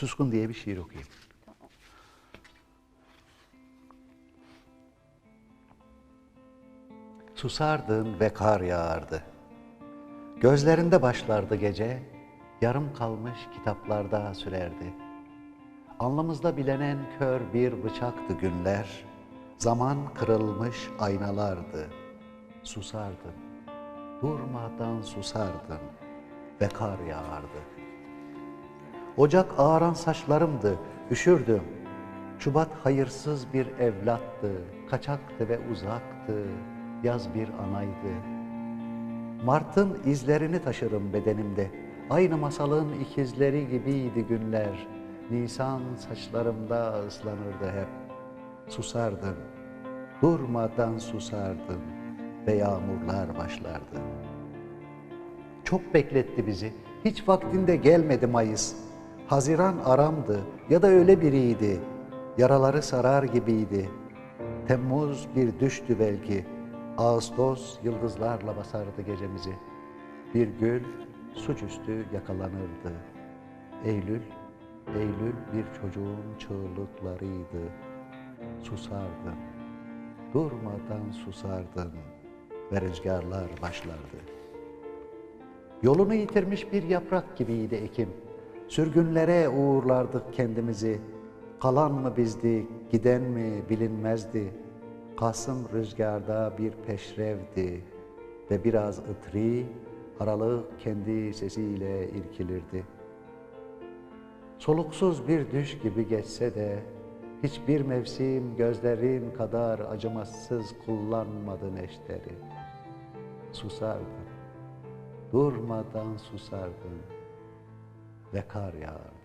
Suskun diye bir şiir okuyayım. Susardın ve kar yağardı. Gözlerinde başlardı gece, yarım kalmış kitaplarda sürerdi. Alnımızda bilenen kör bir bıçaktı günler, zaman kırılmış aynalardı. Susardın, durmadan susardın ve kar yağardı. Ocak ağaran saçlarımdı, üşürdüm. Şubat hayırsız bir evlattı, kaçaktı ve uzaktı, yaz bir anaydı. Mart'ın izlerini taşırım bedenimde. Aynı masalın ikizleri gibiydi günler. Nisan saçlarımda ıslanırdı hep. Susardın, durmadan susardın ve yağmurlar başlardı. Çok bekletti bizi. Hiç vaktinde gelmedi Mayıs. Haziran aramdı ya da öyle biriydi. Yaraları sarar gibiydi. Temmuz bir düştü belki. Ağustos yıldızlarla basardı gecemizi. Bir gül suçüstü yakalanırdı. Eylül, Eylül bir çocuğun çığlıklarıydı. Susardın, durmadan susardın ve rüzgarlar başlardı. Yolunu yitirmiş bir yaprak gibiydi Ekim. Sürgünlere uğurlardık kendimizi. Kalan mı bizdik, giden mi bilinmezdi. Kasım rüzgarda bir peşrevdi ve biraz ıtri, aralık kendi sesiyle irkilirdi. Soluksuz bir düş gibi geçse de hiçbir mevsim gözlerin kadar acımasız kullanmadı neşteri. Susardın, durmadan susardın ve kar yağardı.